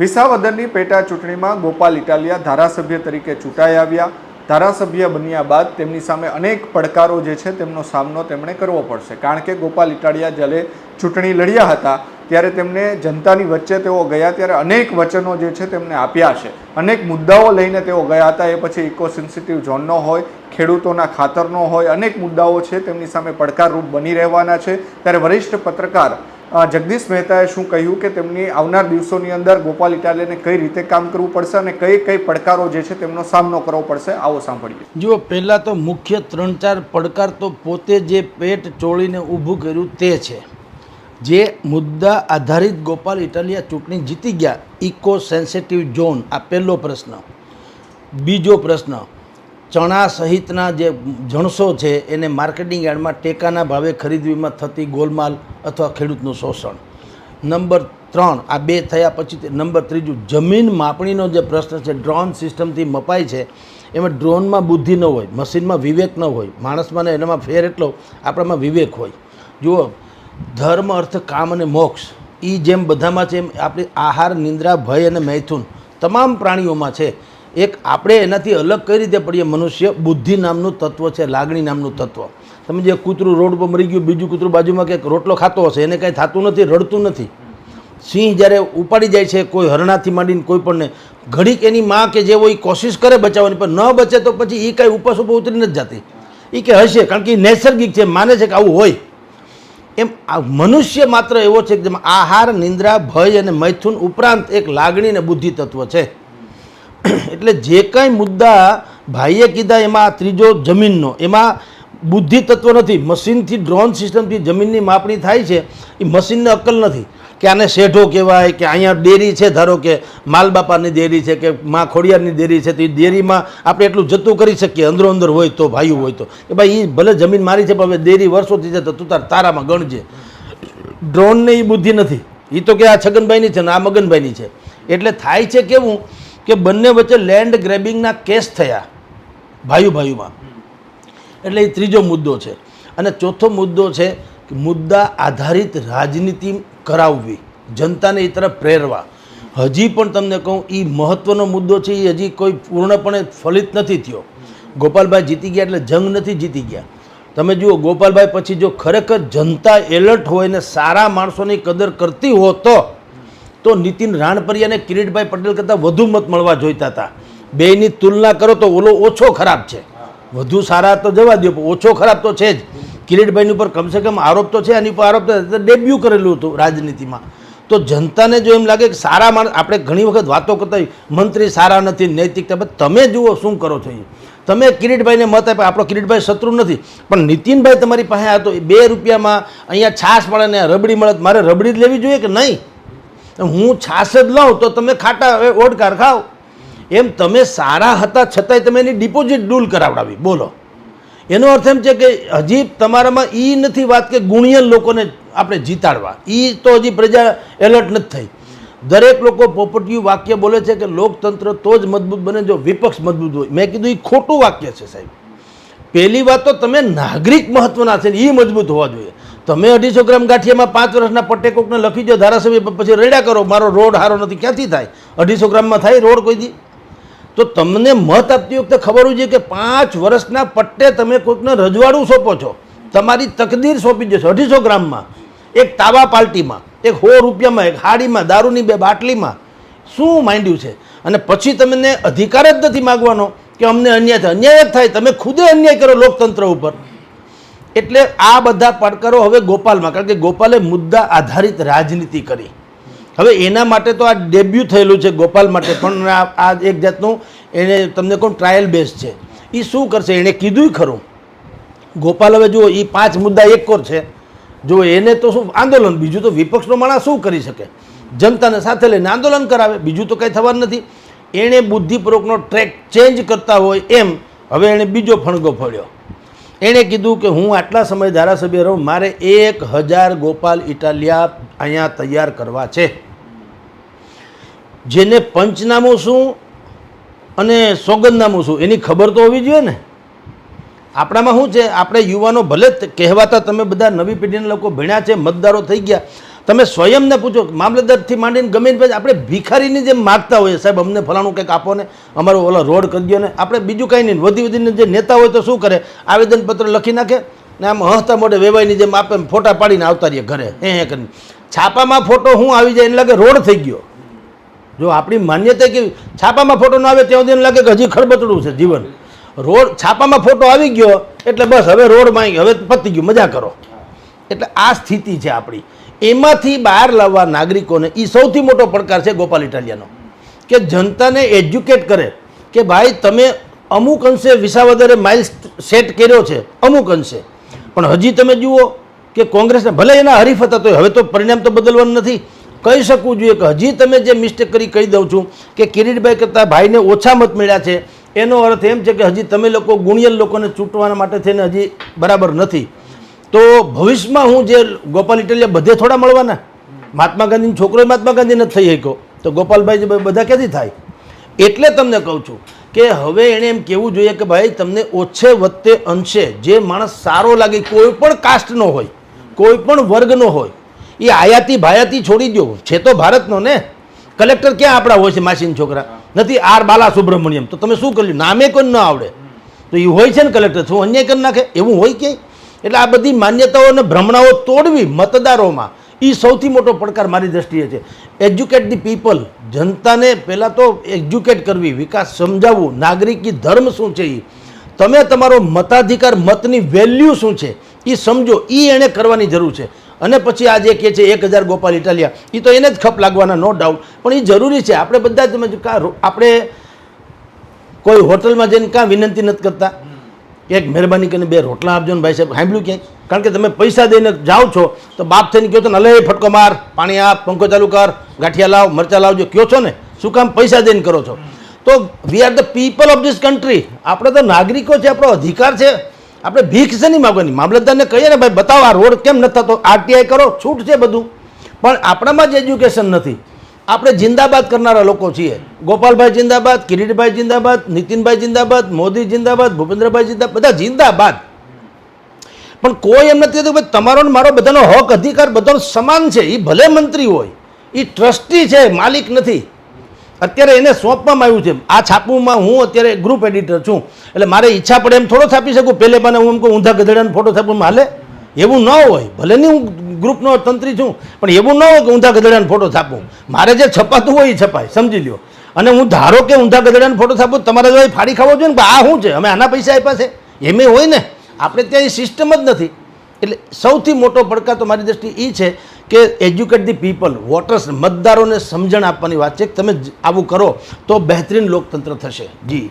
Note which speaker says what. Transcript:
Speaker 1: વિસાવદરની પેટા ચૂંટણીમાં ગોપાલ ઇટાલિયા ધારાસભ્ય તરીકે ચૂંટાઈ આવ્યા. ધારાસભ્ય બન્યા બાદ તેમની સામે અનેક પડકારો જે છે તેમનો સામનો તેમણે કરવો પડશે. કારણ કે ગોપાલ ઇટાલિયા જ્યારે ચૂંટણી લડ્યા હતા, ત્યારે તેમને જનતાની વચ્ચે તેઓ ગયા ત્યારે અનેક વચનો જે છે તેમને આપ્યા છે. અનેક મુદ્દાઓ લઈને તેઓ ગયા હતા. એ પછી ઇકો સેન્સિટિવ ઝોનનો હોય, ખેડૂતોના ખાતરનો હોય, અનેક મુદ્દાઓ છે તેમની સામે પડકારરૂપ બની રહેવાના છે. ત્યારે વરિષ્ઠ પત્રકાર જગદીશ મહેતાએ શું કહ્યું કે તેમની આવનાર દિવસોની અંદર ગોપાલ ઇટાલિયાને કઈ રીતે કામ કરવું પડશે અને કઈ કઈ પડકારો જે છે તેમનો સામનો કરવો પડશે? આવો સાંભળીએ.
Speaker 2: જુઓ, પહેલાં તો મુખ્ય ત્રણ ચાર પડકાર તો પોતે જે પેટ ચોળીને ઊભું કર્યું તે છે. જે મુદ્દા આધારિત ગોપાલ ઇટાલિયા ચૂંટણી જીતી ગયા ઇકો સેન્સિટિવ ઝોન, આ પહેલો પ્રશ્ન. બીજો પ્રશ્ન ચણા સહિતના જે જણસો છે, એને માર્કેટિંગ યાર્ડમાં ટેકાના ભાવે ખરીદવીમાં થતી ગોલમાલ અથવા ખેડૂતનું શોષણ. નંબર ત્રણ, આ બે થયા પછી નંબર ત્રીજું, જમીન માપણીનો જે પ્રશ્ન છે, ડ્રોન સિસ્ટમથી મપાય છે, એમાં ડ્રોનમાં બુદ્ધિ ન હોય, મશીનમાં વિવેક ન હોય, માણસમાં ને એનામાં ફેર એટલો આપણામાં વિવેક હોય. જુઓ, ધર્મ, અર્થ, કામ અને મોક્ષ એ જેમ બધામાં છે એમ આપણી આહાર, નિંદ્રા, ભય અને મૈથુન, તમામ પ્રાણીઓમાં છે. એક આપણે એનાથી અલગ કઈ રીતે પડીએ? મનુષ્ય બુદ્ધિ નામનું તત્વ છે, લાગણી નામનું તત્વ. તમે જે કૂતરું રોડ પર મરી ગયું, બીજું કૂતરું બાજુમાં કંઈક રોટલો ખાતો હશે, એને કાંઈ થતું નથી, રડતું નથી. સિંહ જ્યારે ઉપાડી જાય છે, કોઈ હરણાથી માંડીને કોઈ પણને, ઘડીક એની માં કે જે હોય એ કોશિશ કરે બચાવવાની, પણ ન બચે તો પછી એ કાંઈ ઉપાસ ઉપર ઉતરી નથી જતી. એ કે હશે, કારણ કે એ નૈસર્ગિક છે, માને છે કે આવું હોય. એમ આ મનુષ્ય માત્ર એવો છે કે જેમાં આહાર, નિંદ્રા, ભય અને મૈથુન ઉપરાંત એક લાગણી અને બુદ્ધિ તત્વ છે. એટલે જે કાંઈ મુદ્દા ભાઈએ કીધા, એમાં આ ત્રીજો જમીનનો, એમાં બુદ્ધિ તત્વ નથી. મશીનથી, ડ્રોન સિસ્ટમથી જમીનની માપણી થાય છે, એ મશીનને અક્કલ નથી. કે આને શેઢો કહેવાય, કે અહીંયા ડેરી છે, ધારો કે માલબાપાની ડેરી છે, કે મા ખોડિયારની ડેરી છે, તો એ ડેરીમાં આપણે એટલું જતું કરી શકીએ, અંદરો અંદર હોય તો ભાઈઓ હોય તો. કે ભાઈ એ ભલે જમીન મારી છે, પણ હવે ડેરી વર્ષોથી છે, તો તું તાર તારામાં ગણજે. ડ્રોનને એ બુદ્ધિ નથી. એ તો કે આ છગનભાઈની છે ને આ મગનભાઈની છે. એટલે થાય છે કેવું કે બંને વચ્ચે લેન્ડ ગ્રેબિંગના કેસ થયા ભાઈઓ ભાયુમાં એટલે એ ત્રીજો મુદ્દો છે. અને ચોથો મુદ્દો છે કે મુદ્દા આધારિત રાજનીતિ કરાવવી, જનતાને એ તરફ પ્રેરવા. હજી પણ તમને કહું એ મહત્ત્વનો મુદ્દો છે એ હજી કોઈ પૂર્ણપણે ફલિત નથી થયો. ગોપાલભાઈ જીતી ગયા એટલે જંગ નથી જીતી ગયા. તમે જુઓ, ગોપાલભાઈ પછી જો ખરેખર જનતા એલર્ટ હોય ને સારા માણસોની કદર કરતી હો તો તો નીતિન અને કિરીટભાઈ પટેલ કરતાં વધુ મત મળવા જોઈતા હતા. બેયની તુલના કરો તો ઓલો ઓછો ખરાબ છે. વધુ સારા તો જવા દો પણ ઓછો ખરાબ તો છે જ. કિરીટભાઈની ઉપર કમસે કમ આરોપ તો છે, આની ઉપર આરોપ તો ડેબ્યુ કરેલું હતું રાજનીતિમાં. તો જનતાને જો એમ લાગે કે સારા માણસ, આપણે ઘણી વખત વાતો કરતા મંત્રી સારા નથી નૈતિકતા તમે જુઓ શું કરો છો તમે કિરીટભાઈને મત આપ્યા, આપણો કિરીટભાઈ શત્રુ નથી. પણ નીતિનભાઈ તમારી પાસે આ તો બે રૂપિયામાં અહીંયા છાશ મળે ને રબડી મળે, મારે રબડી જ લેવી જોઈએ કે નહીં? હું છાશ જ લઉં તો તમે ખાટા હવે ઓડકાર ખાઓ એમ તમે સારા હતા છતાંય તમે એની ડિપોઝિટ ડૂલ કરાવડાવી. બોલો. એનો અર્થ એમ છે કે હજી તમારામાં એ નથી વાત કે ગુણિયલ લોકોને આપણે જીતાડવા. એ તો હજી પ્રજા એલર્ટ નથી થઈ. દરેક લોકો પોપટિયું વાક્ય બોલે છે કે લોકતંત્ર તો જ મજબૂત બને જો વિપક્ષ મજબૂત હોય. મેં કીધું એ ખોટું વાક્ય છે સાહેબ. પહેલી વાત તો તમે નાગરિક મહત્વના છે એ મજબૂત હોવા જોઈએ. તમે અઢીસો ગ્રામ ગાંઠિયામાં પાંચ વર્ષના પટ્ટે કોકને લખી દો ધારાસભ્ય પછી રેડ્યા કરો, મારો રોડ સારો નથી. ક્યાંથી થાય? અઢીસો ગ્રામમાં થાય રોડ કોઈ દી? તો તમને મત આપતી વખતે ખબર હોય છે કે પાંચ વર્ષના પટ્ટે તમે કોઈકને રજવાડું સોંપો છો. તમારી તકદીર સોંપી દેશો અઢીસો ગ્રામમાં. એક તાવા પાલ્ટીમાં, એક સો રૂપિયામાં, એક હાડીમાં, દારૂની બે બાટલીમાં. શું માંડ્યું છે? અને પછી તમને અધિકાર જ નથી માગવાનો કે અમને અન્યાય થાય. અન્યાય જ થાય. તમે ખુદે અન્યાય કરો લોકતંત્ર ઉપર. એટલે આ બધા પડકારો હવે ગોપાલમાં, કારણ કે ગોપાલે મુદ્દા આધારિત રાજનીતિ કરી. હવે એના માટે તો આ ડેબ્યુ થયેલું છે ગોપાલ માટે, પણ આ એક જાતનું એને તમને કોણ ટ્રાયલ બેઝ છે. એ શું કરશે? એણે કીધું ખરું. ગોપાલ હવે જુઓ એ પાંચ મુદ્દા એક કોર છે. જો એને તો શું આંદોલન, બીજું તો વિપક્ષનો માણસ શું કરી શકે? જનતાને સાથે લઈને આંદોલન કરાવે, બીજું તો કંઈ થવાનું નથી. એણે બુદ્ધિપૂર્વકનો ટ્રેક ચેન્જ કરતા હોય એમ, હવે એણે બીજો ફણગો ફળ્યો. એણે કીધું કે હું આટલા સમય ધારાસભ્ય રહું, મારે એક હજાર ગોપાલ ઇટાલિયા અહીંયા તૈયાર કરવા છે. જેને પંચનામું શું અને સોગંદનામું શું, એની ખબર તો હોવી જોઈએ ને? આપણામાં શું છે? આપણે યુવાનો ભલે કહેવાતા, તમે બધા નવી પેઢીના લોકો ભણ્યા છે, મતદારો થઈ ગયા તમે સ્વયંને પૂછો, મામલતદારથી માંડીને ગમે પછી આપણે ભિખારીની જેમ માગતા હોઈએ. સાહેબ, અમને ફલાણું કંઈક આપો ને, અમારો ઓલો રોડ કરી દો ને. આપણે બીજું કાંઈ નહીં, વધી વધીને જે નેતા હોય તો શું કરે? આવેદનપત્ર લખી નાખે ને આમ હસતા મોઢે વેવાઈની જેમ આપે ફોટા પાડીને આવતા રહીએ ઘરે, હે હે, કરીને. છાપામાં ફોટો હું આવી જાય એને લાગે રોડ થઈ ગયો. જો આપણી માન્યતા કે છાપામાં ફોટો ન આવે ત્યાં સુધી લાગે કે હજી ખડબતડું છે જીવન. રોડ, છાપામાં ફોટો આવી ગયો, એટલે બસ હવે રોડમાં હવે પતી ગયું, મજા કરો. એટલે આ સ્થિતિ છે આપણી. એમાંથી બહાર લાવવા નાગરિકોને એ સૌથી મોટો પડકાર છે ગોપાલ ઇટાલિયાનો. કે જનતાને એજ્યુકેટ કરે કે ભાઈ તમે અમુક અંશે વિસાવદરે માઇલ સેટ કર્યો છે, અમુક અંશે. પણ હજી તમે જુઓ કે કોંગ્રેસને ભલે એના હરીફ હતા તો હવે તો પરિણામ તો બદલવાનું નથી. કહી શકવું જોઈએ કે હજી તમે જે મિસ્ટેક કરી, કહી દઉં છું કે કિરીટભાઈ કરતાં ભાઈને ઓછા મત મળ્યા છે. એનો અર્થ એમ છે કે હજી તમે લોકો ગુણિયલ લોકોને ચૂંટવાના માટે થઈને હજી બરાબર નથી. તો ભવિષ્યમાં હું જે ગોપાલ ઇટલિયા બધે થોડા મળવાના? મહાત્મા ગાંધીનો છોકરો મહાત્મા ગાંધી નથી થઈ શક્યો. તો ગોપાલભાઈ બધા ક્યાંથી થાય? એટલે તમને કહું છું કે હવે એણે એમ કહેવું જોઈએ કે ભાઈ તમને ઓછે વત્તે અંશે જે માણસ સારો લાગે, કોઈ પણ કાસ્ટનો હોય, કોઈ પણ વર્ગનો હોય, એ આયાતી ભાયાતી છોડી દો છે તો ભારતનો ને? કલેક્ટર ક્યાં આપણા હોય છે માસીન છોકરા? નથી આર બાલા સુબ્રમણ્યમ તો તમે શું કર્યું? નામે કોઈ ન આવડે. તો એ હોય છે ને કલેક્ટર. શું અન્યાય કરી નાખે? એવું હોય ક્યાંય? એટલે આ બધી માન્યતાઓ અને ભ્રમણાઓ તોડવી મતદારોમાં એ સૌથી મોટો પડકાર મારી દ્રષ્ટિએ છે. એજ્યુકેટ ધી પીપલ જનતાને પહેલાં તો એજ્યુકેટ કરવી, વિકાસ સમજાવવું, નાગરિકી ધર્મ શું છે એ તમે તમારો મતાધિકાર, મતની વેલ્યુ શું છે? એ સમજો એ એણે કરવાની જરૂર છે. અને પછી આ જે કહે છે એક હજાર ગોપાલ ઇટાલિયા એ તો એને જ ખપ લાગવાના નો ડાઉટ પણ એ જરૂરી છે. આપણે બધા જ આપણે કોઈ હોટલમાં જઈને કાં વિનંતી નથી કરતા. એક મહેરબાની કરીને બે રોટલા આપજો ને ભાઈ સાહેબ. સાંભળ્યું ક્યાંય? કારણ કે તમે પૈસા દઈને જાઓ છો, તો બાપ થઈને કહો છો ને અલે ફટકો માર, પાણી આપ, પંખો ચાલુ કર, ગાંઠિયા લાવ, મરચા લાવજો. કહો છો ને? શું કામ પૈસા દઈને કરો છો? તો we are the people of this country આપણે તો નાગરિકો છે, આપણો અધિકાર છે. આપણે ભીખ છે નહીં માગવાની? મામલતદારને કહીએ ને, ભાઈ, બતાવો, આ રોડ કેમ નથી થતો? આરટીઆઈ કરો, છૂટ છે બધું. પણ આપણામાં જ એજ્યુકેશન નથી. આપણે જિંદાબાદ કરનારા લોકો છીએ. ગોપાલભાઈ જિંદાબાદ, કિરીટભાઈ જિંદાબાદ, નીતિનભાઈ જિંદાબાદ, મોદી જિંદાબાદ, ભૂપેન્દ્રભાઈ જિંદાબાદ, બધા જિંદાબાદ. પણ કોઈ એમ નથી કહેતું કે તમારો મારો બધાનો હક અધિકાર બધાનો સમાન છે. એ ભલે મંત્રી હોય એ ટ્રસ્ટી છે, માલિક નથી. અત્યારે એને સોંપવામાં આવ્યું છે. આ છાપુમાં હું અત્યારે ગ્રુપ એડિટર છું. એટલે મારે ઈચ્છા પડે એમ થોડો છાપી શકું. પહેલે મને હું એમ કહું, ઊંધા ગધેડાનો ફોટો છાપવામાં હાલે. એવું ન હોય. ભલે નહીં હું ગ્રુપનો તંત્રી છું. પણ એવું ન હોય કે ઊંધા ગધેડાનો ફોટો છાપું. મારે જે છપાતું હોય એ છપાય, સમજી લ્યો. અને હું ધારો કે ઊંધા ગધેડાનો ફોટો છાપું, તમારે જો ફાડી ખાવો જોઈએ ને આ શું છે? અમે આના પૈસા આપ્યા છે. એમે હોય ને, આપણે ત્યાં એ સિસ્ટમ જ નથી. એટલે સૌથી મોટો પડકાર તો મારી દ્રષ્ટિએ એ છે કે એજ્યુકેટ ધી પીપલ વોટર્સ મતદારોને સમજણ આપવાની વાત છે કે તમે આવું કરો તો બહેતરીન લોકતંત્ર થશે. જી.